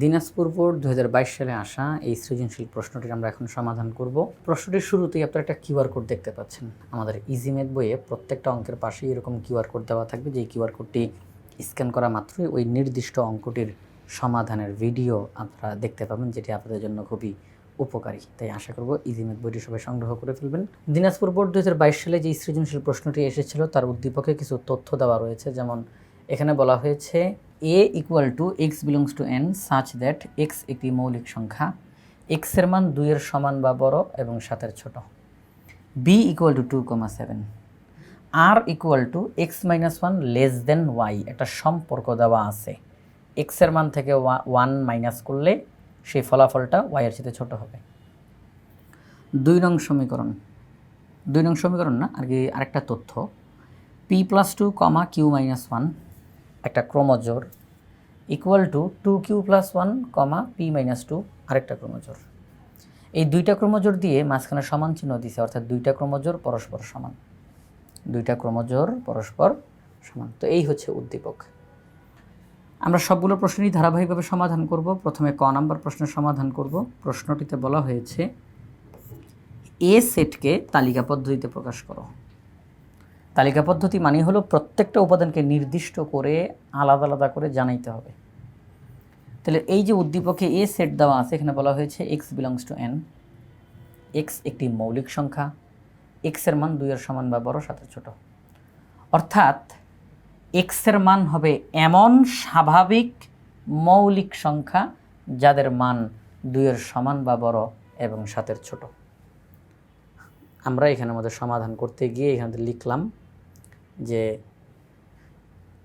Dinajpur board দু হাজার বাইশ সালে আসা এই সৃজনশীল প্রশ্নটির আমরা এখন সমাধান করব। প্রশ্নটির শুরুতেই আপনারা একটা কিউআর কোড দেখতে পাচ্ছেন। আমাদের ইজিমেথ বইয়ে প্রত্যেকটা অঙ্কের পাশেই এরকম কিউআর কোড দেওয়া থাকবে। যেই কিউআর কোডটি স্ক্যান করা মাত্রই ওই নির্দিষ্ট অঙ্কটির সমাধানের ভিডিও আপনারা দেখতে পাবেন, যেটি আপনাদের জন্য খুবই উপকারী। তাই আশা করব ইজিমেথ বইটি সবাই সংগ্রহ করে ফেলবেন। দিনাজপুর বোর্ড দু হাজার বাইশ সালে যে সৃজনশীল প্রশ্নটি এসেছিল, তার উদ্দীপকে কিছু তথ্য দেওয়া রয়েছে। যেমন এখানে বলা হয়েছে A equal to X belongs to N such that X একটি মৌলিক সংখ্যা এক্সের মান দুইয়ের সমান বা বড় এবং সাতের ছোট। B equal to two comma seven R equal to X minus one less than Y একটা সম্পর্ক দেওয়া আছে। এক্সের মান থেকে ওয়ান মাইনাস করলে সেই ফলাফলটা ওয়াইয়ের সাথে ছোট হবে। দুই নং সমীকরণ। দুই নং সমীকরণ না, আর কি আরেকটা তথ্য। P plus two comma Q minus one একটা ক্রোমোজোর equal to two Q plus one comma P minus two আরেকটা ক্রোমোজোর। এই দুইটা ক্রোমোজোর দিয়ে মাঝখানে সমান চিহ্ন দিছে, অর্থাৎ দুইটা ক্রোমোজোর পরস্পর সমান। দুইটা ক্রোমোজোর পরস্পর সমান। তো এই হচ্ছে উদ্দীপক। আমরা সবগুলো প্রশ্নই ধারাবাহিকভাবে সমাধান করব। প্রথমে ক নাম্বার প্রশ্নের সমাধান করব। প্রশ্নটিতে বলা হয়েছে, এ সেটকে তালিকা পদ্ধতিতে প্রকাশ করো। তালিকা পদ্ধতি মানে হলো প্রত্যেকটা উপাদানকে নির্দিষ্ট করে আলাদা আলাদা করে জানাইতে হবে। তাহলে এই যে উদ্দীপকে এ সেট দেওয়া আছে, এখানে বলা হয়েছে X belongs to N X একটি মৌলিক সংখ্যা এক্সের মান দুইয়ের সমান বা বড় সাথে ছোট। অর্থাৎ এক্সের মান হবে এমন স্বাভাবিক মৌলিক সংখ্যা যাদের মান দুইয়ের সমান বা বড় এবং সাতের ছোট। আমরা এখানে আমাদের সমাধান করতে গিয়ে এখানে লিখলাম যে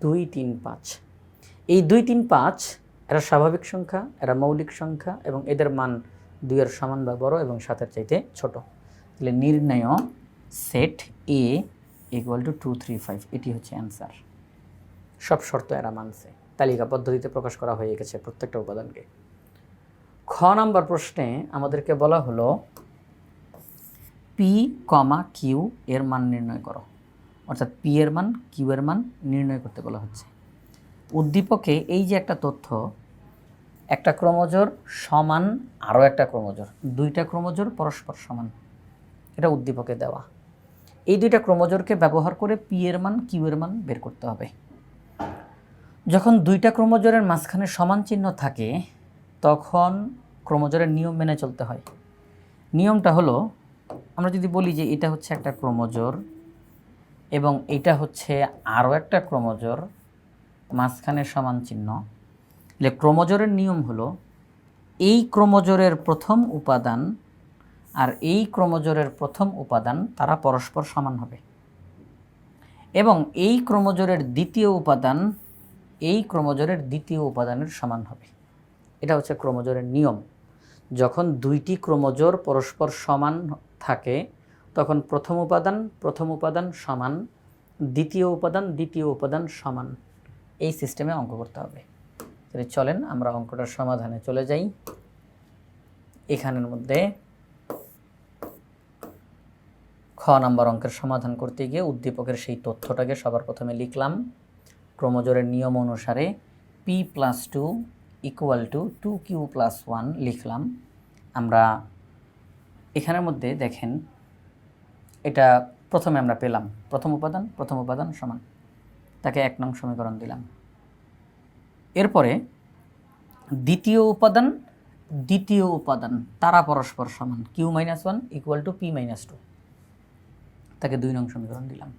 দুই তিন পাঁচ। এই দুই তিন পাঁচ এরা স্বাভাবিক সংখ্যা, এরা মৌলিক সংখ্যা এবং এদের মান দুইয়ের সমান বা বড় এবং সাতের চাইতে ছোট। তাহলে নির্ণয় set A equal to two three five এটি হচ্ছে অ্যান্সার সব শর্ত এরা মানছে। তালিকা পদ্ধতিতে প্রকাশ করা হয়ে গেছে প্রত্যেকটা উপাদানকে। খ নাম্বার প্রশ্নে আমাদেরকে বলা হলো পি কমা কিউ এর মান নির্ণয় করো। অর্থাৎ পি এর মান কিউ এর মান নির্ণয় করতে বলা হচ্ছে। উদ্দীপকে এই যে একটা তথ্য, একটা ক্রোমোজোর সমান আরও একটা ক্রোমোজোর দুইটা ক্রোমোজোর পরস্পর সমান, এটা উদ্দীপকে দেওয়া। এই দুইটা ক্রোমোজোরকে ব্যবহার করে পি এর মান কিউ এর মান বের করতে হবে। যখন দুইটা ক্রোমোজোরের মাঝখানে সমান চিহ্ন থাকে, তখন ক্রোমোজোরের নিয়ম মেনে চলতে হয়। নিয়মটা হলো, আমরা যদি বলি যে এটা হচ্ছে একটা ক্রোমোজোর এবং এটা হচ্ছে আরও একটা ক্রোমোজোর মাঝখানে সমান চিহ্ন। তাহলে ক্রোমোজোরের নিয়ম হলো, এই ক্রোমোজোরের প্রথম উপাদান আর এই ক্রোমোজোরের প্রথম উপাদান তারা পরস্পর সমান হবে। এবং এই ক্রোমোজোরের দ্বিতীয় উপাদান, এই ক্রোমোজোরের দ্বিতীয় উপাদানের সমান হবে। এটা হচ্ছে ক্রোমোজোরের নিয়ম। যখন দুইটি ক্রোমোজোর পরস্পর সমান থাকে তখন প্রথম উপাদান প্রথম উপাদান সমান, দ্বিতীয় উপাদান দ্বিতীয় উপাদান সমান। এই সিস্টেমে অঙ্ক করতে হবে। তাহলে চলেন আমরা অঙ্কটার সমাধানে চলে যাই। এখানের মধ্যে খ নাম্বার অঙ্কের সমাধান করতে গিয়ে উদ্দীপকের সেই তথ্যটাকে সবার প্রথমে লিখলাম। ক্রোমোজোরের নিয়ম অনুসারে P plus two equal to two Q plus one লিখলাম। আমরা এখানের মধ্যে দেখেন এটা প্রথমে আমরা পেলাম। প্রথম উপাদান প্রথম উপাদান সমান। তাকে এক নং সমীকরণ দিলাম। এরপরে দ্বিতীয় উপাদান দ্বিতীয় উপাদান, তারা পরস্পর সমান। Q minus one equal to P minus two তাকে দুই নং সমীকরণ দিলাম।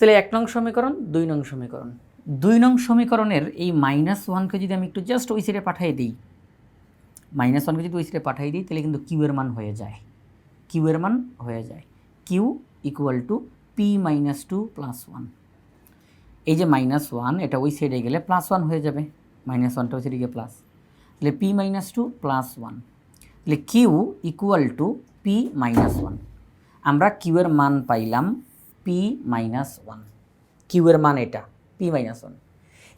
তাহলে এক নং সমীকরণ, দুই নং সমীকরণ। দুই নং সমীকরণের এই মাইনাস ওয়ানকে যদি আমি একটু জাস্ট ওই সাইডে পাঠিয়ে দিই মাইনাস ওয়ানকে যদি ওই সাইডে পাঠিয়ে দিই, তাহলে কিন্তু কিউ এর মান হয়ে যায়। কিউ এর মান হয়ে যায়। Q equal to P minus two plus one এই যে মাইনাস ওয়ান এটা ওই সাইডে গেলে প্লাস ওয়ান হয়ে যাবে। মাইনাস ওয়ানটা ওই সাইডে গিয়ে প্লাস তাহলে P minus two plus one তাহলে Q equal to P minus one আমরা কিউ এর মান পাইলাম পি মাইনাস ওয়ান কিউ এর মান এটা পি মাইনাস ওয়ান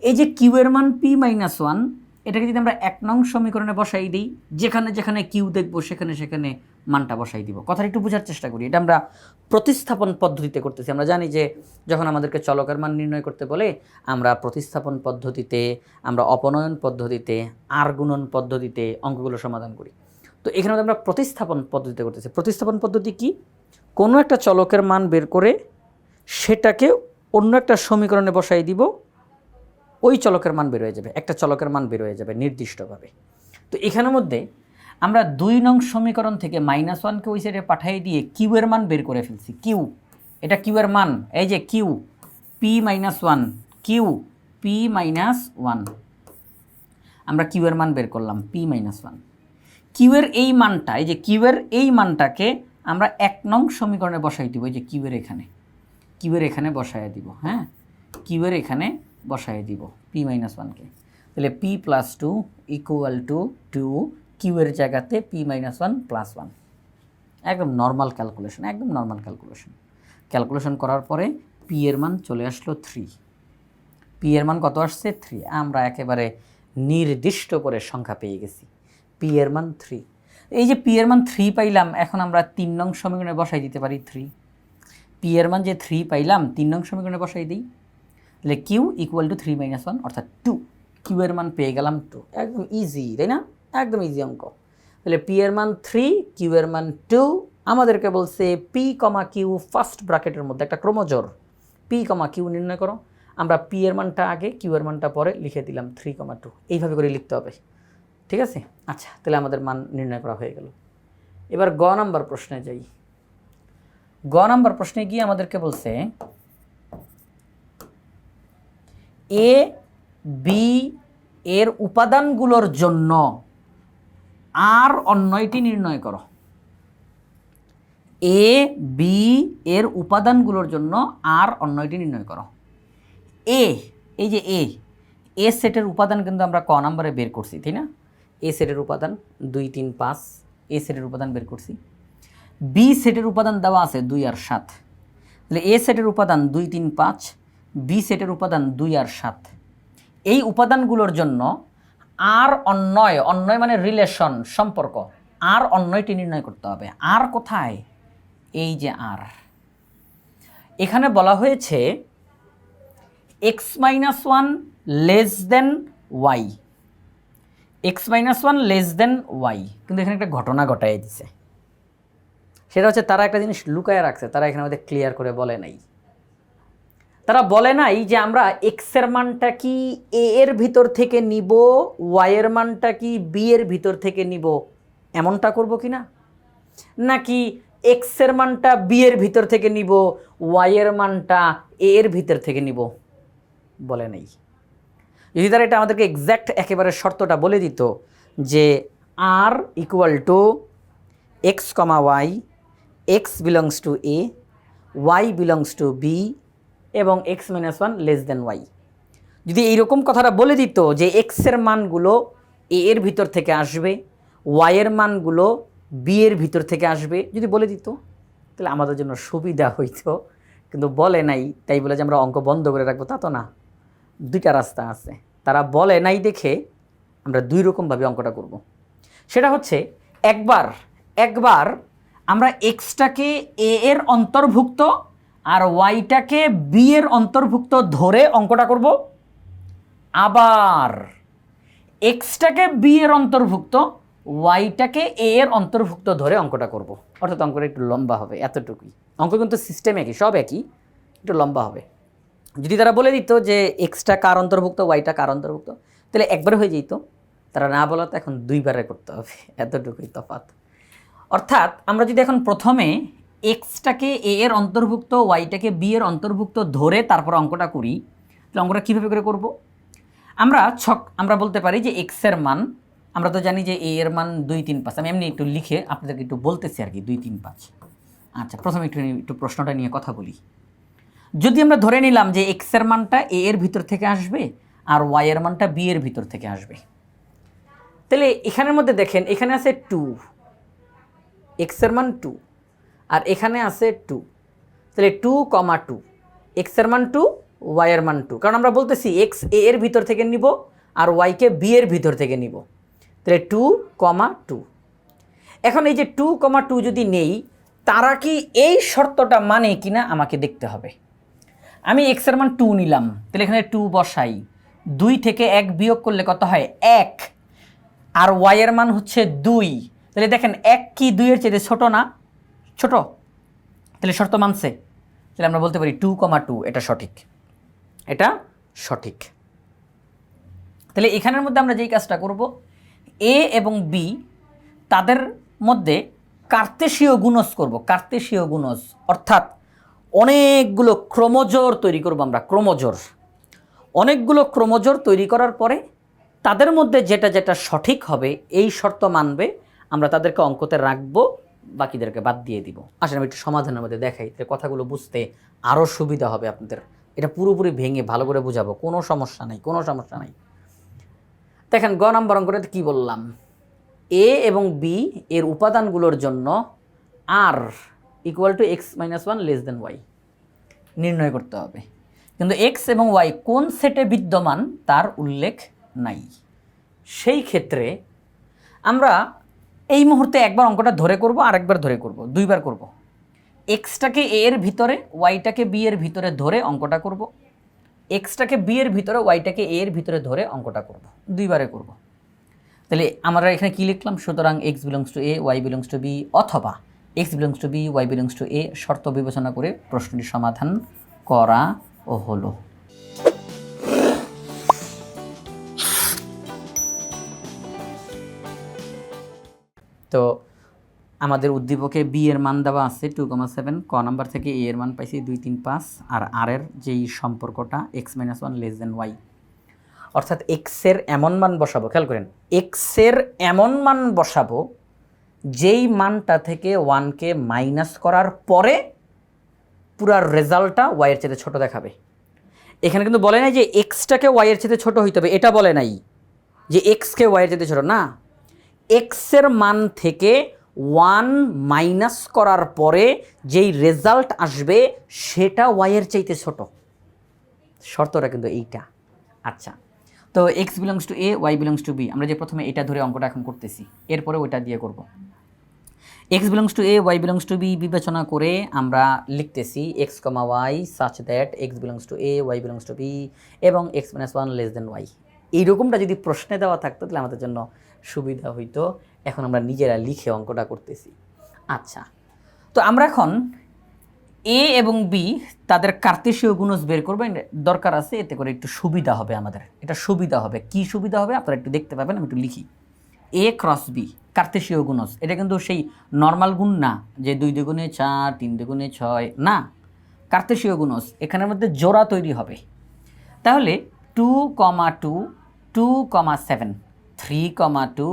এই যে কিউ এর মান পি মাইনাস ওয়ান এটাকে যদি আমরা এক নং সমীকরণে বসাই দিই, যেখানে যেখানে কিউ দেখব, সেখানে সেখানে মানটা বসাই দিব। কথাটা একটু বোঝার চেষ্টা করি। এটা আমরা প্রতিস্থাপন পদ্ধতিতে করতেছি। আমরা জানি যে যখন আমাদেরকে চলকের মান নির্ণয় করতে বলে, আমরা প্রতিস্থাপন পদ্ধতিতে, আমরা অপনয়ন পদ্ধতিতে আর গুণন পদ্ধতিতে অঙ্কগুলো সমাধান করি। তো এখানে আমরা প্রতিস্থাপন পদ্ধতিতে করতেছি। প্রতিস্থাপন পদ্ধতি কি? কোনো একটা চলকের মান বের করে সেটাকে অন্য একটা সমীকরণে বসাই দিব, ওই চলকের মান বের হয়ে যাবে। একটা চলকের মান বের হয়ে যাবে নির্দিষ্টভাবে। তো এখানের মধ্যে আমরা দুই নং সমীকরণ থেকে মাইনাস ওয়ানকে ওই সাইডে পাঠিয়ে দিয়ে কিউ এর মান বের করে ফেলছি। কিউ এটা কিউ এর মান। এই যে Q P minus one Q P minus one আমরা কিউ এর মান বের করলাম পি মাইনাস ওয়ান কিউ এর এই মানটা, এই যে কিউ এর এই মানটাকে আমরা এক নং সমীকরণে বসাই দিব, এই যে কিউ এর এখানে। কিউ এর এখানে বসায় দিব হ্যাঁ? কিউ এর এখানে বসায় দিব পি মাইনাস ওয়ানকে তাহলে P plus two equal to two Q এর জায়গাতে P minus one plus one একদম নর্মাল ক্যালকুলেশন একদম নর্মাল ক্যালকুলেশন ক্যালকুলেশন করার পরে পি এর মান চলে আসলো থ্রি পি এর মান কত আসছে? থ্রি আমরা একেবারে নির্দিষ্ট করে সংখ্যা পেয়ে গেছি। পি এর মান থ্রি এই যে পি এর মান থ্রি পাইলাম, এখন আমরা তিন নং সমীকরণে বসাই দিতে পারি থ্রি পি এর মান যে থ্রি পাইলাম, তিন নং সমীকরণে বসাই দিই। তাহলে Q equal to three minus one অর্থাৎ টু কিউ এর মান পেয়ে গেলাম টু একদম ইজি তাই না? একদম ইজি অঙ্ক। তাহলে পি এর মান থ্রি কিউ এর মান টু আমাদেরকে বলছে পি কমা কিউ ফার্স্ট ব্র্যাকেটের মধ্যে একটা ক্রোমোজোর। পি কমা কিউ নির্ণয় করো। আমরা পি এর মানটা আগে কিউ এর মানটা পরে লিখে দিলাম থ্রি কমা টু এইভাবে করে লিখতে হবে। ঠিক আছে? আচ্ছা তাহলে আমাদের মান নির্ণয় করা হয়ে গেল। এবার গ নাম্বার প্রশ্নে যাই। গ নাম্বার প্রশ্নে গিয়ে আমাদেরকে বলছে এ বি এর উপাদানগুলোর জন্য আর অন্যয়টি নির্ণয় করো। এ বি এর উপাদানগুলোর জন্য আর অন্যয়টি নির্ণয় করো। এ এই যে এ এ সেটের উপাদান কিন্তু আমরা ক নম্বরে বের করছি, তাই না? এ সেটের উপাদান দুই, তিন, পাঁচ এ সেটের উপাদান বের করছি। বি সেটের উপাদান দেওয়া আছে দুই আর সাত। তাহলে এ সেটের উপাদান দুই, তিন, পাঁচ বি সেটের উপাদান দুই আর সাত। এই উপাদানগুলোর জন্য আর অন্যয় অন্যয় মানে রিলেশন সম্পর্ক। আর অন্যয়টি নির্ণয় করতে হবে। আর কোথায়? এই যে আর। এখানে বলা হয়েছে X minus one less than Y X minus one less than Y কিন্তু এখানে একটা ঘটনা ঘটাই দিছে। সেটা হচ্ছে তারা একটা জিনিস লুকায় রাখছে, তারা এখানে আমাদের ক্লিয়ার করে বলে নাই। তারা বলে নাই যে আমরা এক্সের মানটা কি এ এর ভিতর থেকে নিব ওয়াই এর মানটা কি বি এর ভিতর থেকে নিব, এমনটা করব কি না? নাকি এক্সের মানটা বি এর ভিতর থেকে নিব ওয়াই এর মানটা এ এর ভিতর থেকে নিব? বলে নাই। যদি তারা এটা আমাদেরকে এক্স্যাক্ট একেবারে শর্তটা বলে দিত যে R equal to X comma Y X belongs to A Y belongs to B এবং X minus one less than Y যদি এইরকম কথাটা বলে দিত যে এক্সের মানগুলো এ এর ভিতর থেকে আসবে ওয়াইয়ের মানগুলো বি এর ভিতর থেকে আসবে, যদি বলে দিত, তাহলে আমাদের জন্য সুবিধা হইতো। কিন্তু বলে নাই, তাই বলে যে আমরা অঙ্ক বন্ধ করে রাখব, তা তো না। দুইটা রাস্তা আছে। তারা বলে নাই দেখে আমরা দুই রকমভাবে অঙ্কটা করব। সেটা হচ্ছে, একবার একবার আমরা এক্সটাকে এ এর অন্তর্ভুক্ত আর ওয়াইটাকে বি এর অন্তর্ভুক্ত ধরে অঙ্কটা করব। আবার এক্সটাকে বি এর অন্তর্ভুক্ত, ওয়াইটাকে এ এর অন্তর্ভুক্ত ধরে অঙ্কটা করব। অর্থাৎ অঙ্কটা একটু লম্বা হবে, এতটুকুই। অঙ্ক কিন্তু সিস্টেম একই, সব একই, একটু লম্বা হবে। যদি তারা বলে দিত যে এক্সটা কার অন্তর্ভুক্ত, ওয়াইটা কার অন্তর্ভুক্ত, তাহলে একবার হয়ে যেত। তারা না বলাতে এখন দুইবারে করতে হবে, এতটুকুই তফাৎ। অর্থাৎ আমরা যদি এখন প্রথমে এক্সটাকে এ এর অন্তর্ভুক্ত ওয়াইটাকে বি এর অন্তর্ভুক্ত ধরে তারপর অঙ্কটা করি, তাহলে অঙ্কটা কীভাবে করে করব? আমরা ছক, আমরা বলতে পারি যে এক্সের মান, আমরা তো জানি যে এ এর মান দুই তিন পাঁচ, আমি এমনি একটু লিখে আপনাদেরকে একটু বলতেছি আর কি, দুই তিন পাঁচ। আচ্ছা প্রথমে একটু একটু প্রশ্নটা নিয়ে কথা বলি। যদি আমরা ধরে নিলাম যে এক্সের মানটা এ এর ভিতর থেকে আসবে আর ওয়াই এর মানটা বি এর ভিতর থেকে আসবে, তাহলে এখানের মধ্যে দেখেন, এখানে আছে টু এক্সের মান টু আর এখানে আছে টু। তাহলে টু কমা টু। এক্সের মান টু ওয়াইয়ের মান টু। কারণ আমরা বলতেছি এক্স এ এর ভিতর থেকে নিব আর ওয়াইকে বি এর ভিতর থেকে নিব। তাহলে টু কমা টু। এখন এই যে টু কমা টু যদি নেই, তারা কি এই শর্তটা মানে কিনা আমাকে দেখতে হবে। আমি এক্সের মান টু নিলাম। তাহলে এখানে টু বসাই। দুই থেকে এক বিয়োগ করলে কত হয়? এক। আর ওয়াইয়ের মান হচ্ছে দুই। তাহলে দেখেন, এক কি দুইয়ের চেয়ে ছোট না? ছোট। তাহলে শর্ত মানছে। তাহলে আমরা বলতে পারি টু কমা টু এটা সঠিক। এটা সঠিক। তাহলে এখানের মধ্যে আমরা যেই কাজটা করব এ এবং বি তাদের মধ্যে কার্তেশীয় গুণজ করব। কার্তেশীয় গুণজ, অর্থাৎ অনেকগুলো ক্রমজোর তৈরি করব আমরা, ক্রমজোর। অনেকগুলো ক্রমজোর তৈরি করার পরে তাদের মধ্যে যেটা যেটা সঠিক হবে, এই শর্ত মানবে, আমরা তাদেরকে অঙ্কতে রাখব। বাকিদেরকে বাদ দিয়ে দিব। আসলে আমি একটু সমাধানের মধ্যে দেখাই, তাহলে কথাগুলো বুঝতে আরও সুবিধা হবে আপনাদের। এটা পুরোপুরি ভেঙে ভালো করে বুঝাবো, কোনো সমস্যা নাই, কোনো সমস্যা নাই। দেখেন, গ নাম্বার অঙ্কটাতে কী বললাম? এ এবং বি এর উপাদানগুলোর জন্য R equal to X minus one less than Y নির্ণয় করতে হবে। কিন্তু এক্স এবং ওয়াই কোন সেটে বিদ্যমান তার উল্লেখ নাই। সেই ক্ষেত্রে আমরা এই মুহূর্তে একবার অঙ্কটা ধরে করব আর একবার ধরে করব, দুইবার করব। এক্সটাকে এ এর ভিতরে ওয়াইটাকে বি এর ভিতরে ধরে অঙ্কটা করব। এক্সটাকে বি এর ভিতরে ওয়াইটাকে এ এর ভিতরে ধরে অঙ্কটা করব। দুইবারে করব। তাহলে আমরা এখানে কি লিখলাম? সুতরাং X belongs to A Y belongs to B অথবা X belongs to B Y belongs to A শর্ত বিবেচনা করে প্রশ্নটি সমাধান করা হলো। তো আমাদের উদ্দীপকে বি এর মান দেওয়া আছে টু কমা সেভেন ক নাম্বার থেকে এ এর মান পাইছি দুই তিন পাঁচ, আর আর এর যেই সম্পর্কটা X minus one less than Y অর্থাৎ এক্সের এমন মান বসাবো, খেয়াল করেন এক্সের এমন মান বসাবো যেই মানটা থেকে ওয়ানকে মাইনাস করার পরে পুরা রেজাল্টটা ওয়াইয়ের চেয়ে ছোট দেখাবে। এখানে কিন্তু বলে নাই যে এক্সটাকে ওয়াইয়ের চেয়ে ছোট হইতে হবে, এটা বলে নাই যে এক্সকে ওয়াইয়ের চেয়ে ছোট, না। এক্সের মান থেকে ওয়ান মাইনাস করার পরে যেই রেজাল্ট আসবে, সেটা ওয়াইয়ের চাইতে ছোট। শর্তটা কিন্তু এইটা। আচ্ছা তো X belongs to A Y belongs to B আমরা যে প্রথমে এটা ধরে অঙ্কটা এখন করতেছি, এরপরে ওইটা দিয়ে করব। X belongs to A Y belongs to B বিবেচনা করে আমরা লিখতেছি X comma Y such that X belongs to A Y belongs to B এবং X minus one less than Y এইরকমটা যদি প্রশ্নে দেওয়া থাকতো, তাহলে আমাদের জন্য সুবিধা হইতো। এখন আমরা নিজেরা লিখে অঙ্কটা করতেছি। আচ্ছা তো আমরা এখন এ এবং বি তাদের কার্তেশীয় গুণজ বের করবেন দরকার আছে, এতে করে একটু সুবিধা হবে আমাদের। এটা সুবিধা হবে। কি সুবিধা হবে? আপনারা একটু দেখতে পাবেন, আমি একটু লিখি। এ ক্রস বি কার্তেশীয় গুণজ। এটা কিন্তু সেই নর্মাল গুণ না, যে দুই দুগুণে চার, তিন দুগুণে ছয়, না। কার্তেশীয় গুণজ, এখানের মধ্যে জোড়া তৈরি হবে। তাহলে two comma two two comma seven three comma two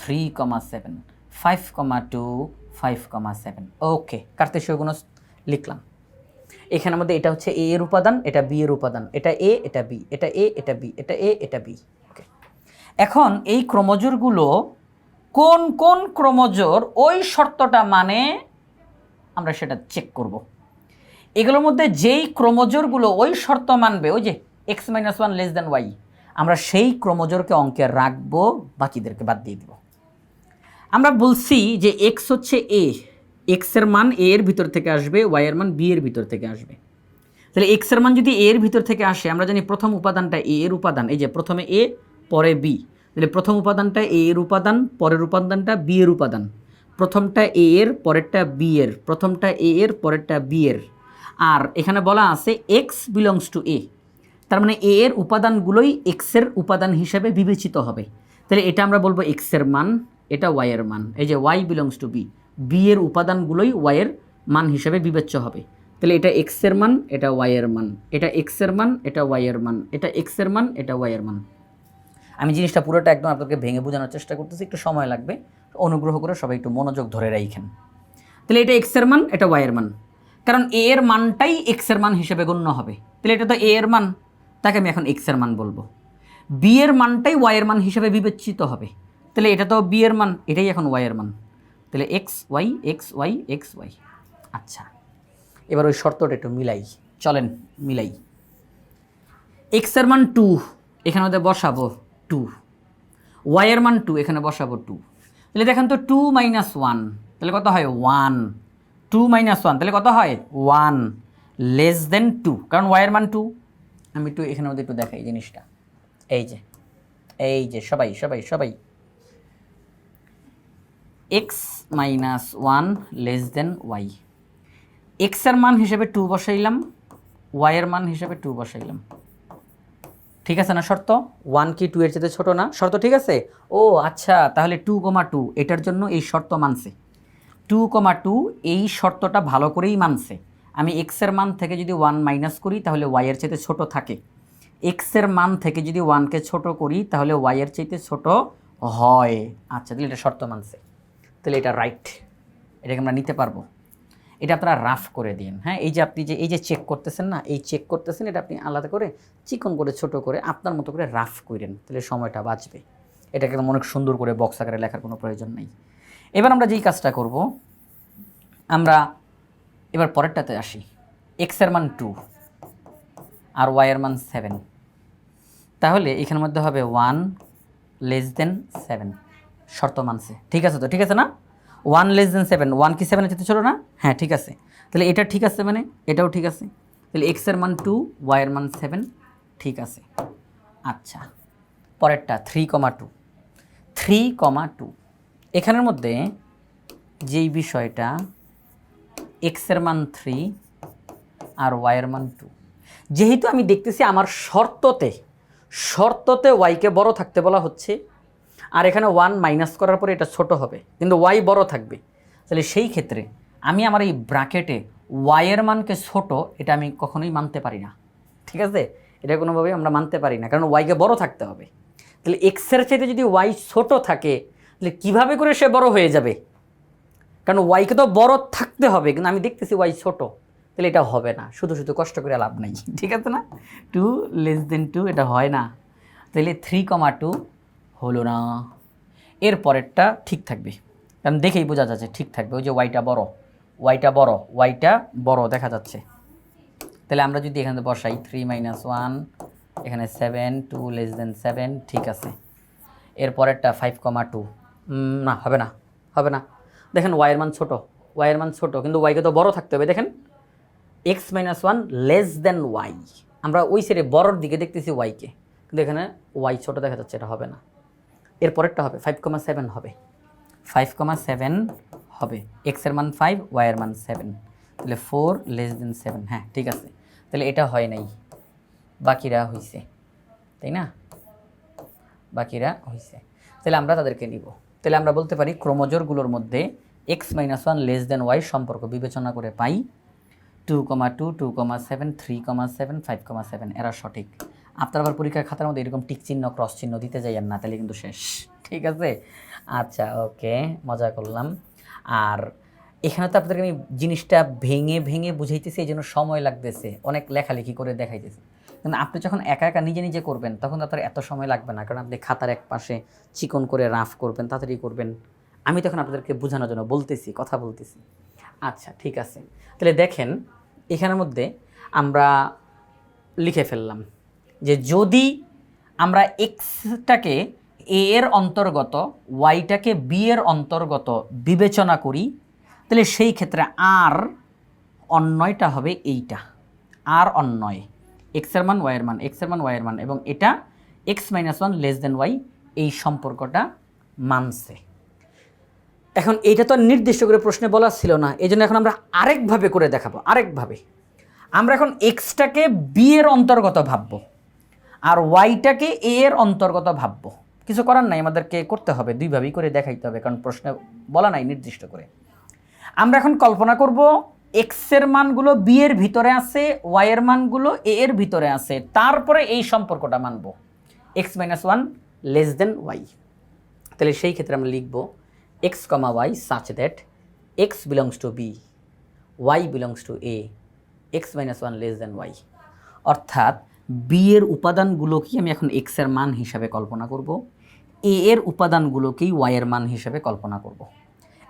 three comma seven five comma two five comma seven okay কার্তেশীয় গুণজ লিখলাম। এখানের মধ্যে এটা হচ্ছে এ এর উপাদান, এটা বি এর উপাদান, এটা এ এটা বি এটা এ এটা বি এটা এ এটা বি ওকে এখন এই ক্রমজোরগুলো কোন কোন ক্রমজোর ওই শর্তটা মানে আমরা সেটা চেক করব। এগুলোর মধ্যে যেই ক্রমজোরগুলো ওই শর্ত মানবে, ওই যে X minus one less than Y আমরা সেই ক্রমজোরকে অঙ্কে রাখব, বাকিদেরকে বাদ দিয়ে দিব। আমরা বলছি যে এক্স হচ্ছে এ এক্সের মান এ এর ভিতর থেকে আসবে ওয়াই এর মান বি এর ভিতর থেকে আসবে। তাহলে এক্সের মান যদি এর ভিতর থেকে আসে, আমরা জানি প্রথম উপাদানটা এ এর উপাদান, এই যে প্রথমে এ পরে বি তাহলে প্রথম উপাদানটা এ এর উপাদান, পরের উপাদানটা বি এর উপাদান। প্রথমটা এ এর, পরেরটা বি এর। প্রথমটা এ এর, পরেরটা বি এর। আর এখানে বলা আছে এক্স বিলংস টু এ তার মানে এ এর উপাদানগুলোই এক্সের উপাদান হিসেবে বিবেচিত হবে। তাহলে এটা আমরা বলব এক্সের মান, এটা ওয়াই এর মান। এই যে Y belongs to B B এর উপাদানগুলোই ওয়াইয়ের মান হিসেবে বিবেচ্য হবে। তাহলে এটা এক্সের মান, এটা ওয়াই এর মান। এটা এক্সের মান, এটা ওয়াই এর মান। এটা এক্সের মান, এটা ওয়াই এর মান। আমি জিনিসটা পুরোটা একদম আপনাকে ভেঙে বোঝানোর চেষ্টা করতেছি, একটু সময় লাগবে। অনুগ্রহ করে সবাই একটু মনোযোগ ধরে রাখেন তাহলে এটা এক্সের মান, এটা ওয়াই এর মান। কারণ এ এর মানটাই এক্সের মান হিসেবে গণ্য হবে। তাহলে এটা তো এ এর মান। তাকে আমি এখন এক্সের মান বলব। বি এর মানটাই ওয়াই এর মান হিসেবে বিবেচিত হবে। তাহলে এটা তো বি এর মান, এটাই এখন ওয়াই এর মান। তাহলে X Y X Y X Y আচ্ছা এবার ওই শর্তটা একটু মিলাই। চলেন, মিলাই। এক্সের মান টু এখানে ওদের বসাবো টু ওয়াইয়ের মান টু এখানে বসাবো টু তাহলে দেখেন তো টু মাইনাস ওয়ান তাহলে কত হয় ওয়ান টু মাইনাস ওয়ান তাহলে কত হয় ওয়ান লেস দেন টু কারণ ওয়াইয়ের মান টু আমি একটু এখানে মধ্যে একটু দেখাই জিনিসটা। এই যে এই যে, সবাই সবাই সবাই। X minus one less than y এক্সের মান হিসেবে টু বসাইলাম ওয়াইয়ের মান হিসেবে টু বসাইলাম। ঠিক আছে না শর্ত? ওয়ান কি টু এর চেয়ে ছোটো না? শর্ত ঠিক আছে? ও আচ্ছা তাহলে টু কমা টু এটার জন্য এই শর্ত মানছে। টু কমা টু এই শর্তটা ভালো করেই মানছে। আমি এক্সের মান থেকে যদি ওয়ান মাইনাস করি, তাহলে ওয়াইয়ের চাইতে ছোট থাকে। এক্সের মান থেকে যদি ওয়ানকে ছোট করি, তাহলে ওয়াইয়ের চাইতে ছোট হয়। আচ্ছা তাহলে এটা শর্ত মানছে। তাহলে এটা রাইট এটাকে আমরা নিতে পারব। এটা আপনারা রাফ করে দিন হ্যাঁ? এই যে আপনি যে, এই যে চেক করতেছেন না, এই চেক করতেছেন, এটা আপনি আলাদা করে চিকন করে, ছোট করে, আপনার মতো করে রাফ করেন। তাহলে সময়টা বাঁচবে। এটাকে একদম অনেক সুন্দর করে বক্স আকারে লেখার কোনো প্রয়োজন নেই। এবার আমরা যেই কাজটা করব, আমরা এবার পরেরটাতে আসি। এক্সের মান টু আর ওয়াইয়ের মান সেভেন তাহলে এখানের মধ্যে হবে ওয়ান লেস দেন সেভেন শর্ত মানছে। ঠিক আছে তো? ঠিক আছে না? One less than seven one কি সেভেনের যেতে ছিল না? হ্যাঁ ঠিক আছে। তাহলে এটা ঠিক আছে মানে? এটাও ঠিক আছে। তাহলে এক্সের মান টু ওয়াইয়ের মান সেভেন ঠিক আছে। আচ্ছা। পরেরটা three comma two three comma two এখানের মধ্যে যেই বিষয়টা এক্সের মান থ্রি আর ওয়াইয়ের মান টু যেহেতু আমি দেখতেছি আমার শর্ততে শর্ততে ওয়াইকে বড় থাকতে বলা হচ্ছে, আর এখানে ওয়ান মাইনাস করার পরে এটা ছোট হবে, কিন্তু ওয়াই বড় থাকবে। তাহলে সেই ক্ষেত্রে আমি আমার এই ব্র্যাকেটে ওয়াইয়ের মানকে ছোট, এটা আমি কখনোই মানতে পারি না। ঠিক আছে? এটা কোনোভাবেই আমরা মানতে পারি না, কারণ ওয়াইকে বড় থাকতে হবে। তাহলে এক্সের চাইতে যদি ওয়াই ছোট থাকে, তাহলে কীভাবে করে সে বড় হয়ে যাবে? কারণ ওয়াইকে তো বড় থাকতে হবে, কিন্তু আমি দেখতেছি ওয়াই ছোট, তাহলে এটা হবে না। শুধু শুধু কষ্ট করে লাভ নেই, ঠিক আছে না? টু লেস দেন টু এটা হয় না। তাহলে থ্রি কমা টু হলো না। এর পরেরটা ঠিক থাকবে। কারণ দেখেই বোঝা যাচ্ছে ঠিক থাকবে। ওই যে ওয়াইটা বড় ওয়াইটা বড় ওয়াইটা বড় দেখা যাচ্ছে। তাহলে আমরা যদি এখানে বসাই থ্রি মাইনাস ওয়ান এখানে seven two less than seven ঠিক আছে। এর পরেরটা ফাইভ কমা টু না, হবে না হবে না। দেখেন ওয়াইয়ের মান ছোট ওয়াইয়ের মান ছোট, কিন্তু ওয়াইকে তো বড় থাকতে হবে। দেখেন x minus one less than y আমরা ওই সেরে বড়র দিকে দেখতেছি ওয়াইকে কিন্তু এখানে ওয়াই ছোট দেখা যাচ্ছে, এটা হবে না। এর পরেরটা হবে ফাইভ কমা সেভেন হবে। ফাইভ কমা সেভেন হবে। এক্সের মান ফাইভ ওয়াইয়ের মান সেভেন তাহলে ফোর লেস দেন সেভেন হ্যাঁ ঠিক আছে। তাহলে এটা হয় নাই। বাকিরা হইছে, তাই না? বাকিরা হইছে। তাহলে আমরা তাদেরকে নিব। তাহলে আমরা বলতে পারি ক্রোমোজোরগুলোর মধ্যে x minus one less than y সম্পর্ক বিবেচনা করে পাই two comma two two comma seven, three comma seven, five comma seven. এরা সঠিক। আপনার আবার পরীক্ষার খাতার মধ্যে এরকম টিক চিহ্ন, ক্রস চিহ্ন দিতে যাইয়েন না, তাহলে কিন্তু শেষ। ঠিক আছে? আচ্ছা ওকে, মজা করলাম। আর এখানে তো আপনাদেরকে আমি জিনিসটা ভেঙে ভেঙে বুঝাইতেছি, এই জন্য সময় লাগতেছে। অনেক লেখালেখি করে দেখাইতেছি। কিন্তু আপনি যখন একা একা নিজে নিজে করবেন, তখন আপনার এত সময় লাগবে না। কারণ আপনি খাতার এক পাশে চিকন করে রাফ করবেন, তাড়াতাড়ি করবেন। আমি তখন আপনাদেরকে বোঝানোর জন্য বলতেছি, কথা বলতেছি। আচ্ছা ঠিক আছে। তাহলে দেখেন, এখানের মধ্যে আমরা লিখে ফেললাম যে যদি আমরা এক্সটাকে এ এর অন্তর্গত ওয়াইটাকে বি এর অন্তর্গত বিবেচনা করি, তাহলে সেই ক্ষেত্রে আর অন্যয়টা হবে এইটা। আর অন্যয়। এক্সের মান ওয়াইয়ের মান এক্সের মান ওয়াইয়ের মান, এবং এটা x minus one less than y এই সম্পর্কটা মানছে। এখন এইটা তো নির্দিষ্ট করে প্রশ্নে বলা ছিল না এই জন্য এখন আমরা আরেকভাবে করে দেখাবো, আরেকভাবে। আমরা এখন এক্সটাকে বি এর অন্তর্গত ভাববো আর ওয়াইটাকে এ এর অন্তর্গত ভাববো। কিছু করার নাই, আমাদেরকে করতে হবে, দুইভাবেই করে দেখাইতে হবে, কারণ প্রশ্নে বলা নাই নির্দিষ্ট করে। আমরা এখন কল্পনা করব এক্সের মানগুলো বি এর ভিতরে আছে ওয়াই এর মানগুলো এ এর ভিতরে আছে, তারপরে এই সম্পর্কটা মানব। X minus one less than y তাহলে সেই ক্ষেত্রে আমরা লিখব x comma y such that x belongs to B y belongs to A x minus one less than y অর্থাৎ বি এর উপাদানগুলোকেই আমি এখন এক্সের মান হিসাবে কল্পনা করব। এ এর উপাদানগুলোকেই ওয়াই এর মান হিসাবে কল্পনা করব।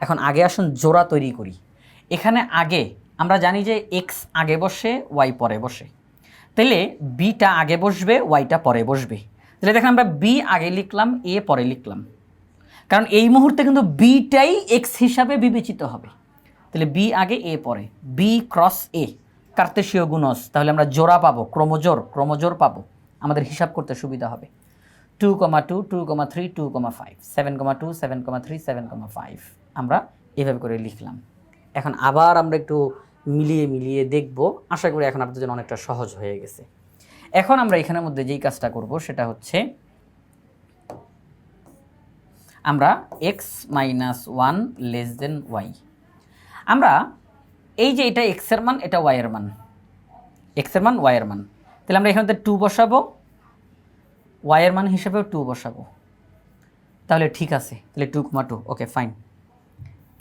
এখন আগে আসুন জোড়া তৈরি করি। এখানে আগে আমরা জানি যে এক্স আগে বসে ওয়াই পরে বসে। তাহলে বিটা আগে বসবে ওয়াইটা পরে বসবে। তাহলে দেখেন আমরা বি আগে লিখলাম এ পরে লিখলাম। কারণ এই মুহূর্তে কিন্তু বিটাই এক্স হিসাবে বিবেচিত হবে। তাহলে বি আগে এ পরে। বি ক্রস এ কার্তেশীয় গুণস তাহলে আমরা জোড়া পাবো ক্রমজোর ক্রমজোর পাবো। আমাদের হিসাব করতে সুবিধা হবে। Two comma two two comma three two comma five seven comma two seven comma three seven comma five আমরা এভাবে করে লিখলাম। এখন আবার আমরা একটু মিলিয়ে মিলিয়ে দেখব। আশা করি এখন আপনাদের জন্য অনেকটা সহজ হয়ে গেছে। এখন আমরা এখানের মধ্যে যেই কাজটা করব, সেটা হচ্ছে আমরা x minus one less than y আমরা এই যে এটা এক্সের মান, এটা ওয়াইয়ের মান। এক্সের মান ওয়াইয়ের মান। তাহলে আমরা এখানে টু বসাবো ওয়াইয়ের মান হিসেবেও টু বসাবো। তাহলে ঠিক আছে, তাহলে two comma two okay fine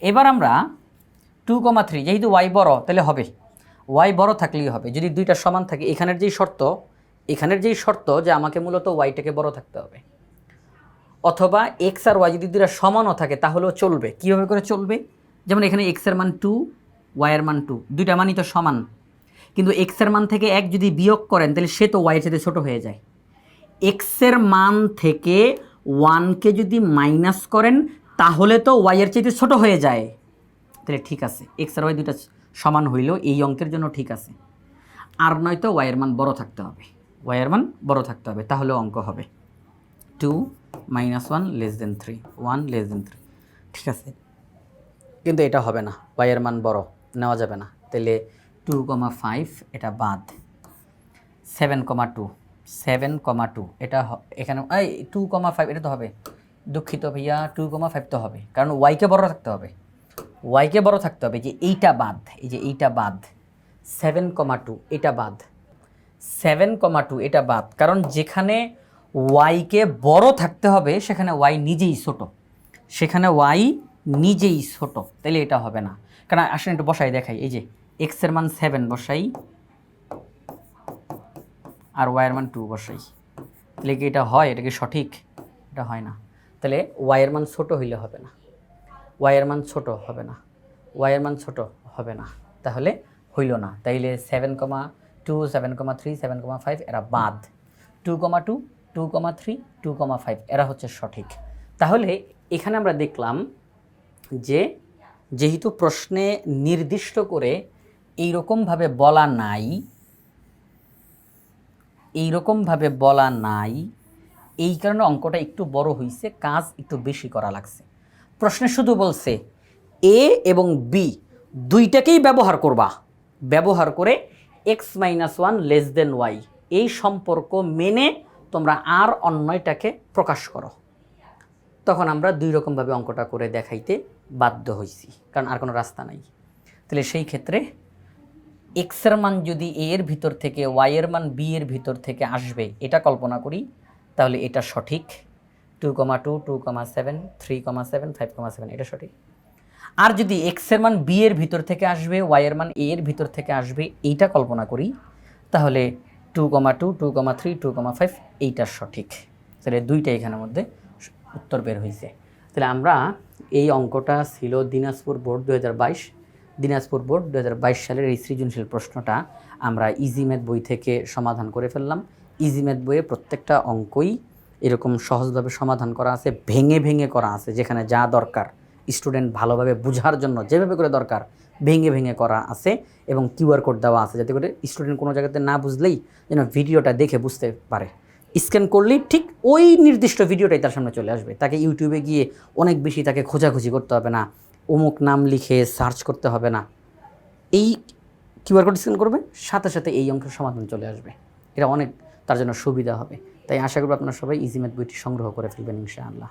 এবার আমরা টু কমা থ্রি যেহেতু ওয়াই বড়, তাহলে হবে। ওয়াই বড় থাকলেই হবে। যদি দুইটা সমান থাকে, এখানের যেই শর্ত, এখানের যেই শর্ত যে আমাকে মূলত ওয়াইটাকে বড় থাকতে হবে। অথবা এক্স আর ওয়াই যদি দুটা সমানও থাকে, তাহলেও চলবে। কীভাবে করে চলবে? যেমন এখানে এক্সের মান টু ওয়াইয়ের মান টু দুইটা মানই তো সমান। কিন্তু এক্সের মান থেকে এক যদি বিয়োগ করেন, তাহলে সে তো ওয়াইয়ের সাথে ছোটো হয়ে যায়। এক্সের মান থেকে ওয়ানকে যদি মাইনাস করেন, তাহলে তো ওয়াইয়ের চাইতে ছোট হয়ে যায়। তাহলে ঠিক আছে এক্স আর ওয়াই দুটা সমান হইলেও এই অঙ্কের জন্য ঠিক আছে। আর নয়তো ওয়াইয়ের মান বড় থাকতে হবে। ওয়াইয়ের মান বড় থাকতে হবে তাহলে অঙ্ক হবে। Two minus one less than three one less than three ঠিক আছে? কিন্তু এটা হবে না। ওয়াইয়ের মান বড়, নেওয়া যাবে না। তাহলে টু কমা ফাইভ এটা বাদ। Seven comma two seven comma two এটা এখানে, এই টু কমা ফাইভ এটা তো হবে। দুঃখিত ভাইয়া টু কমা ফাইভ তো হবে। কারণ ওয়াইকে বড় থাকতে হবে। ওয়াইকে বড় থাকতে হবে যে এইটা বাদ, এই যে এইটা বাদ। সেভেন কমা টু এটা বাদ। সেভেন কমা টু এটা বাদ। কারণ যেখানে ওয়াইকে বড় থাকতে হবে, সেখানে ওয়াই নিজেই ছোট। সেখানে ওয়াই নিজেই ছোট। তাহলে এটা হবে না। কারণ আসলে একটু বসাই, দেখাই। এই যে এক্সের মান সেভেন বসাই, আর ওয়াইয়ের মান টু বসাই। তাহলে কি এটা হয়? এটা কি সঠিক? এটা হয় না। তাহলে ওয়াইয়ের মান ছোট হইলে হবে না। ওয়াইয়ের মান ছোট হবে না। ওয়াইয়ের মান ছোট হবে না। তাহলে হইল না। তাইলে seven comma two seven comma three seven comma five এরা বাদ। Two comma two two comma three two comma five এরা হচ্ছে সঠিক। তাহলে এখানে আমরা দেখলাম যে যেহেতু প্রশ্নে নির্দিষ্ট করে এইরকমভাবে বলা নাই, এইরকমভাবে বলা নাই, এই কারণে অঙ্কটা একটু বড় হয়েছে কাজ একটু বেশি করা লাগছে। প্রশ্নে শুধু বলছে এ এবং বি দুইটাকেই ব্যবহার করবা। ব্যবহার করে x minus one less than y এই সম্পর্ক মেনে তোমরা আর অন্যটাকে প্রকাশ করো। তখন আমরা দুই রকমভাবে অঙ্কটা করে দেখাইতে বাধ্য হইছি, কারণ আর কোনো রাস্তা নাই। তাহলে সেই ক্ষেত্রে এক্সের মান যদি এ এর ভিতর থেকে ওয়াই এর মান বি এর ভিতর থেকে আসবে, এটা কল্পনা করি, তাহলে এটা সঠিক। Two comma two two comma seven three comma seven five comma seven এটা সঠিক। আর যদি এক্সের মান বি এর ভিতর থেকে আসবে ওয়াই এর মান এ এর ভিতর থেকে আসবে, এইটা কল্পনা করি, তাহলে two comma two two comma three two comma five এইটা সঠিক। তাহলে দুইটা এখানের মধ্যে উত্তর বের হয়েছে তাহলে আমরা এই অঙ্কটা ছিল দিনাজপুর বোর্ড দু হাজার বাইশ। দিনাজপুর বোর্ড দু হাজার বাইশ সালের এই সৃজনশীল প্রশ্নটা আমরা ইজি ম্যাথ বই থেকে সমাধান করে ফেললাম। ইজি ম্যাথ বইয়ে প্রত্যেকটা অঙ্কই এরকম সহজভাবে সমাধান করা আছে, ভেঙে ভেঙে করা আছে, যেখানে যা দরকার স্টুডেন্ট ভালোভাবে বোঝার জন্য যেভাবে করে দরকার ভেঙে ভেঙে করা আছে এবং কিউআর কোড দেওয়া আছে যাতে করে স্টুডেন্ট কোনো জায়গাতে না বুঝলেই যেন ভিডিওটা দেখে বুঝতে পারে। স্ক্যান করলেই ঠিক ওই নির্দিষ্ট ভিডিওটাই তার সামনে চলে আসবে। তাকে ইউটিউবে গিয়ে অনেক বেশি তাকে খোঁজাখুঁজি করতে হবে না। অমুক নাম লিখে সার্চ করতে হবে না। এই কিউআর কোড স্ক্যান করবে, সাথে সাথে এই অঙ্কের সমাধান চলে আসবে। এটা অনেক তার জন্য সুবিধা হবে। তাই আশা করব আপনারা সবাই ইজি ম্যাথ বইটি সংগ্রহ করে ফেলবেন ইনশাআল্লাহ।